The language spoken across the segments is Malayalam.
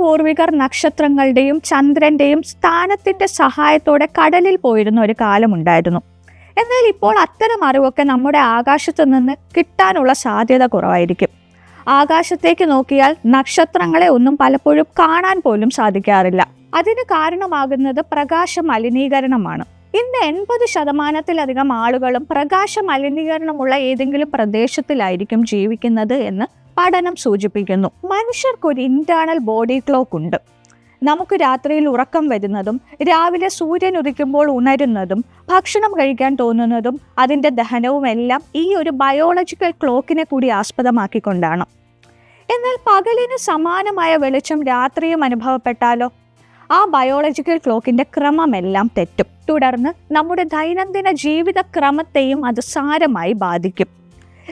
പൂർവികർ നക്ഷത്രങ്ങളുടെയും ചന്ദ്രന്റെയും സ്ഥാനത്തിന്റെ സഹായത്തോടെ കടലിൽ പോയിരുന്ന ഒരു കാലമുണ്ടായിരുന്നു. എന്നാൽ ഇപ്പോൾ അത്തരം അറിവൊക്കെ നമ്മുടെ ആകാശത്തു നിന്ന് കിട്ടാനുള്ള സാധ്യത കുറവായിരിക്കും. ആകാശത്തേക്ക് നോക്കിയാൽ നക്ഷത്രങ്ങളെ ഒന്നും പലപ്പോഴും കാണാൻ പോലും സാധിക്കാറില്ല. അതിന് കാരണമാകുന്നത് പ്രകാശ മലിനീകരണമാണ്. ഇന്ന് എൺപത് ശതമാനത്തിലധികം ആളുകളും പ്രകാശ മലിനീകരണമുള്ള ഏതെങ്കിലും പ്രദേശത്തിലായിരിക്കും ജീവിക്കുന്നത് എന്ന് പഠനം സൂചിപ്പിക്കുന്നു. മനുഷ്യർക്കൊരു ഇന്റേണൽ ബോഡി ക്ലോക്ക് ഉണ്ട്. നമുക്ക് രാത്രിയിൽ ഉറക്കം വരുന്നതും രാവിലെ സൂര്യൻ ഉദിക്കുമ്പോൾ ഉണരുന്നതും ഭക്ഷണം കഴിക്കാൻ തോന്നുന്നതും അതിന്റെ ദഹനവും എല്ലാം ഈ ഒരു ബയോളജിക്കൽ ക്ലോക്കിനെ കൂടി ആസ്പദമാക്കിക്കൊണ്ടാണ്. എന്നാൽ പകലിന് സമാനമായ വെളിച്ചം രാത്രിയും അനുഭവപ്പെട്ടാലോ? ആ ബയോളജിക്കൽ ക്ലോക്കിന്റെ ക്രമമെല്ലാം തെറ്റും. തുടർന്ന് നമ്മുടെ ദൈനംദിന ജീവിത ക്രമത്തെയും അത് സാരമായി ബാധിക്കും.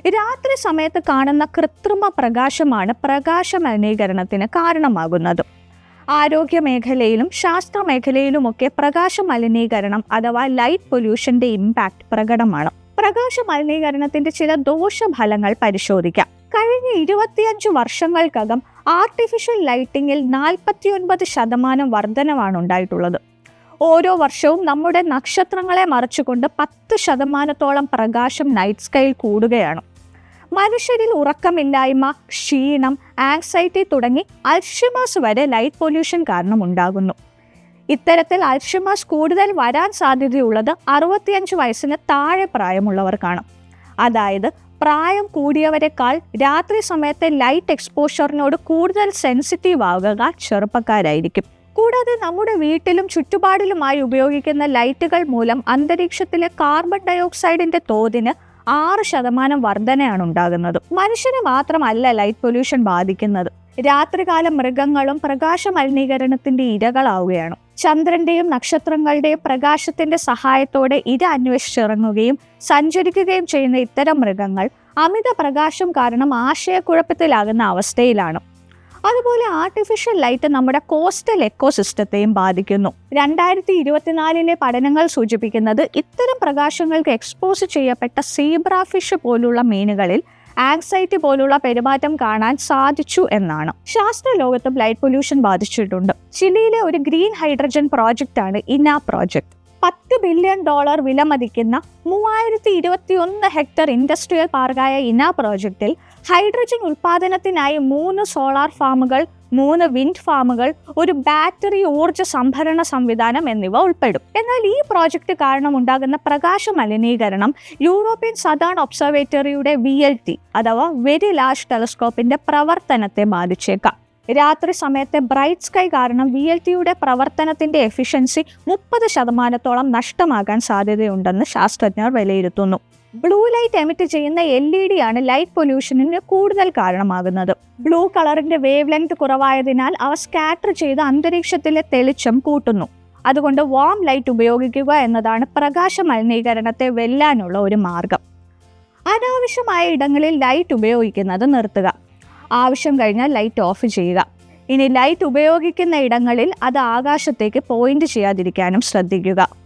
രാത്രി സമയത്ത് കാണുന്ന കൃത്രിമ പ്രകാശമാണ് പ്രകാശ മലിനീകരണത്തിന് കാരണമാകുന്നത്. ആരോഗ്യ മേഖലയിലും ശാസ്ത്ര മേഖലയിലുമൊക്കെ പ്രകാശ മലിനീകരണം അഥവാ ലൈറ്റ് പൊല്യൂഷന്റെ ഇമ്പാക്റ്റ് പ്രകടമാണ്. പ്രകാശ മലിനീകരണത്തിന്റെ ചില ദോഷഫലങ്ങൾ പരിശോധിക്കാം. കഴിഞ്ഞ ഇരുപത്തിയഞ്ച് വർഷങ്ങൾക്കകം ആർട്ടിഫിഷ്യൽ ലൈറ്റിങ്ങിൽ നാൽപ്പത്തിയൊൻപത് ശതമാനം വർധനവാണ് ഉണ്ടായിട്ടുള്ളത്. ഓരോ വർഷവും നമ്മുടെ നക്ഷത്രങ്ങളെ മറച്ചുകൊണ്ട് പത്ത് ശതമാനത്തോളം പ്രകാശം നൈറ്റ് സ്കൈയിൽ കൂടുകയാണ്. മനുഷ്യരിൽ ഉറക്കമില്ലായ്മ ക്ഷീണം ആങ്സൈറ്റി തുടങ്ങി അൽഷിമേഴ്സ് വരെ ലൈറ്റ് പൊല്യൂഷൻ കാരണം ഉണ്ടാകുന്നു ഇത്തരത്തിൽ അൽഷിമേഴ്സ് കൂടുതൽ വരാൻ സാധ്യതയുള്ളത് അറുപത്തിയഞ്ച് വയസ്സിന് താഴെ പ്രായമുള്ളവർക്കാണ് അതായത് പ്രായം കൂടിയവരെക്കാൾ രാത്രി സമയത്തെ ലൈറ്റ് എക്സ്പോഷറിനോട് കൂടുതൽ സെൻസിറ്റീവ് ആവുക ചെറുപ്പക്കാരായിരിക്കും. കൂടാതെ നമ്മുടെ വീട്ടിലും ചുറ്റുപാടിലുമായി ഉപയോഗിക്കുന്ന ലൈറ്റുകൾ മൂലം അന്തരീക്ഷത്തിലെ കാർബൺ ഡയോക്സൈഡിന്റെ തോതിന് ആറ് ശതമാനം വർധനയാണ് ഉണ്ടാകുന്നത്. മനുഷ്യനെ മാത്രമല്ല ലൈറ്റ് പൊല്യൂഷൻ ബാധിക്കുന്നത്. രാത്രികാല മൃഗങ്ങളും പ്രകാശ മലിനീകരണത്തിന്റെ ഇരകളാവുകയാണ്. ചന്ദ്രന്റെയും നക്ഷത്രങ്ങളുടെയും പ്രകാശത്തിന്റെ സഹായത്തോടെ ഇര അന്വേഷിച്ചിറങ്ങുകയും സഞ്ചരിക്കുകയും ചെയ്യുന്ന ഇത്തരം മൃഗങ്ങൾ അമിത പ്രകാശം കാരണം ആശയക്കുഴപ്പത്തിലാകുന്ന അവസ്ഥയിലാണ്. അതുപോലെ ആർട്ടിഫിഷ്യൽ ലൈറ്റ് നമ്മുടെ കോസ്റ്റൽ എക്കോസിസ്റ്റത്തെയും ബാധിക്കുന്നു. രണ്ടായിരത്തി ഇരുപത്തിനാലിലെ പഠനങ്ങൾ സൂചിപ്പിക്കുന്നത് ഇത്തരം പ്രകാശങ്ങൾക്ക് എക്സ്പോസ് ചെയ്യപ്പെട്ട സീബ്ര ഫിഷ് പോലുള്ള മീനുകളിൽ ആങ്സൈറ്റി പോലുള്ള പെരുമാറ്റം കാണാൻ സാധിച്ചു എന്നാണ്. ശാസ്ത്ര ലോകത്തും ലൈറ്റ് പൊല്യൂഷൻ ബാധിച്ചിട്ടുണ്ട്. ചിലിയിലെ ഒരു ഗ്രീൻ ഹൈഡ്രജൻ പ്രോജക്റ്റാണ് ആണ് ഇന പ്രോജക്റ്റ് പത്ത് ബില്യൺ ഡോളർ വിലമതിക്കുന്ന മൂവായിരത്തി ഇരുപത്തി ഒന്ന് ഹെക്ടർ ഇൻഡസ്ട്രിയൽ പാർക്കായ ഇന പ്രോജക്റ്റിൽ ഹൈഡ്രജൻ ഉൽപ്പാദനത്തിനായി മൂന്ന് സോളാർ ഫാമുകൾ മൂന്ന് വിൻഡ് ഫാമുകൾ ഒരു ബാറ്ററി ഊർജ സംഭരണ സംവിധാനം എന്നിവ ഉൾപ്പെടും. എന്നാൽ ഈ പ്രോജക്റ്റ് കാരണം ഉണ്ടാകുന്ന പ്രകാശ മലിനീകരണം യൂറോപ്യൻ സദേൺ ഒബ്സർവേറ്ററിയുടെ വി അഥവാ വെരി ലാർജ് ടെലസ്കോപ്പിന്റെ പ്രവർത്തനത്തെ ബാധിച്ചേക്കാം. രാത്രി സമയത്തെ ബ്രൈറ്റ് സ്കൈ കാരണം വി എൽ ടിയുടെ പ്രവർത്തനത്തിന്റെ എഫിഷ്യൻസി മുപ്പത് ശതമാനത്തോളം നഷ്ടമാകാൻ സാധ്യതയുണ്ടെന്ന് ശാസ്ത്രജ്ഞർ വിലയിരുത്തുന്നു. ബ്ലൂ ലൈറ്റ് എമിറ്റ് ചെയ്യുന്ന എൽ ഇ ഡി ആണ് ലൈറ്റ് പൊല്യൂഷനിന് കൂടുതൽ കാരണമാകുന്നത്. ബ്ലൂ കളറിന്റെ വേവ് ലെങ്ത് കുറവായതിനാൽ അവ സ്കാറ്റർ ചെയ്ത് അന്തരീക്ഷത്തിലെ തെളിച്ചം കൂട്ടുന്നു. അതുകൊണ്ട് വാം ലൈറ്റ് ഉപയോഗിക്കുക എന്നതാണ് പ്രകാശ മലിനീകരണത്തെ വെല്ലാനുള്ള ഒരു മാർഗം. അനാവശ്യമായ ഇടങ്ങളിൽ ലൈറ്റ് ഉപയോഗിക്കുന്നത് നിർത്തുക. ആവശ്യം കഴിഞ്ഞാൽ ലൈറ്റ് ഓഫ് ചെയ്യുക. ഇനി ലൈറ്റ് ഉപയോഗിക്കുന്ന ഇടങ്ങളിൽ അത് ആകാശത്തേക്ക് പോയിന്റ് ചെയ്യാതിരിക്കാനും ശ്രദ്ധിക്കുക.